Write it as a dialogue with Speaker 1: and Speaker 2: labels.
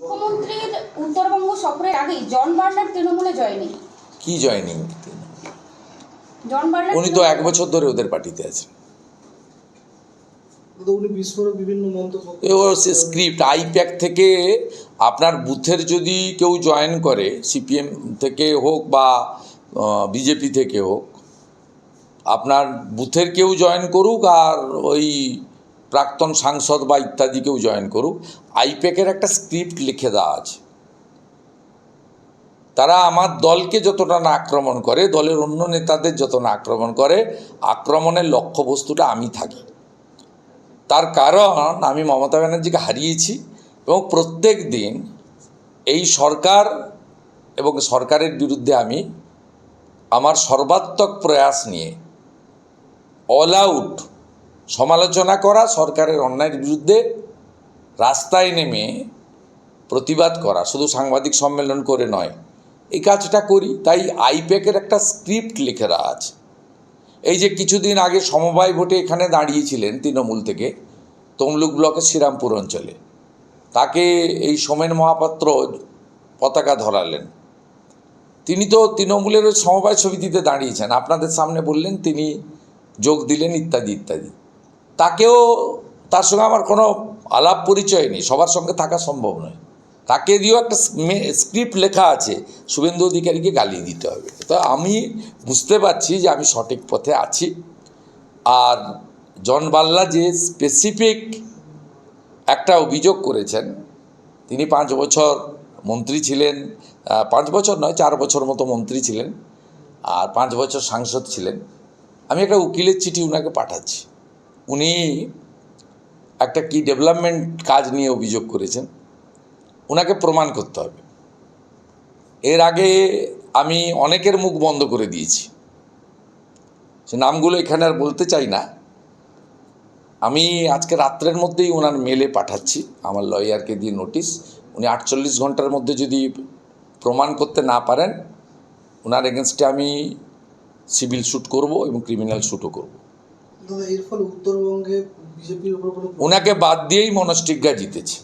Speaker 1: মুখ্যমন্ত্রীর উত্তরবঙ্গ সফরের আগেই জন বার্নার তৃণমূলে জয়নি
Speaker 2: কি জয়নিং
Speaker 1: জন বার্নার
Speaker 2: উনি তো এক বছর ধরে ওদের পার্টিতে আছেন। স্ক্রিপ্ট আইপ্যাক থেকে আপনার বুথের যদি কেউ জয়েন করে সিপিএম থেকে হোক বা বিজেপি থেকে হোক আপনার বুথের কেউ জয়েন করুক আর ওই প্রাক্তন সাংসদ বা ইত্যাদি কেউ জয়েন করুক আইপ্যাকের একটা স্ক্রিপ্ট লিখে দেওয়া আছে। তারা আমার দলকে যতটা না আক্রমণ করে, দলের অন্য নেতাদের যত না আক্রমণ করে, আক্রমণের লক্ষ্যবস্তুটা আমি থাকি। তার কারণ, আমি মমতা ব্যানার্জিকে হারিয়েছি এবং প্রত্যেক দিন এই সরকার এবং সরকারের বিরুদ্ধে আমি আমার সর্বাত্মক প্রয়াস নিয়ে অল আউট সমালোচনা করা, সরকারের অন্যায়ের বিরুদ্ধে রাস্তায় নেমে প্রতিবাদ করা, শুধু সাংবাদিক সম্মেলন করে নয়, এই কাজটা করি। তাই আইপ্যাকের একটা স্ক্রিপ্ট লিখে দেওয়া আছে এই যে কিছুদিন আগে সমবায় ভোটে এখানে দাঁড়িয়েছিলেন তৃণমূল থেকে তমলুক ব্লকের শ্রীরামপুর অঞ্চলে। তাকে এই সোমেন মহাপাত্র পতাকা ধরালেন। তিনি তো তৃণমূলের ওই সমবায় সমিতিতে দাঁড়িয়েছেন। আপনাদের সামনে বললেন, তিনি যোগ দিলেন, ইত্যাদি ইত্যাদি। তাকেও তার সঙ্গে আমার কোনো আলাপ পরিচয় নেই, সবার সঙ্গে থাকা সম্ভব নয়। তাকে দিয়েও একটা স্ক্রিপ্ট লেখা আছে, শুভেন্দু অধিকারীকে গালি দিতে হবে। তো আমি বুঝতে পারছি যে আমি সঠিক পথে আছি। আর জন বাল্লা যে স্পেসিফিক একটা অভিযোগ করেছেন, তিনি পাঁচ বছর মন্ত্রী ছিলেন পাঁচ বছর নয়, চার বছর মতো মন্ত্রী ছিলেন, আর পাঁচ বছর সাংসদ ছিলেন। আমি একটা উকিলের চিঠি ওনাকে পাঠাচ্ছি। উনি একটা কি ডেভেলপমেন্ট কাজ নিয়ে অভিযোগ করেছেন। ওনাকে প্রমাণ করতে হবে। এর আগে আমি অনেকের মুখ বন্ধ করে দিয়েছি। সে নামগুলো এখানে আর বলতে চাই না। আমি আজকে রাত্রের মধ্যেই ওনার মেলে পাঠাচ্ছি। আমার লয়ারকে দিয়ে নোটিশ উনি আটচল্লিশ ঘণ্টার মধ্যে যদি প্রমাণ করতে না পারেন ওনার এগেনস্টে আমি সিভিল শ্যুট করব এবং ক্রিমিনাল শ্যুটও করব।
Speaker 3: এর ফলে উত্তরবঙ্গে
Speaker 2: ওনাকে বাদ দিয়েই মনস্টিজ্ঞা জিতেছে।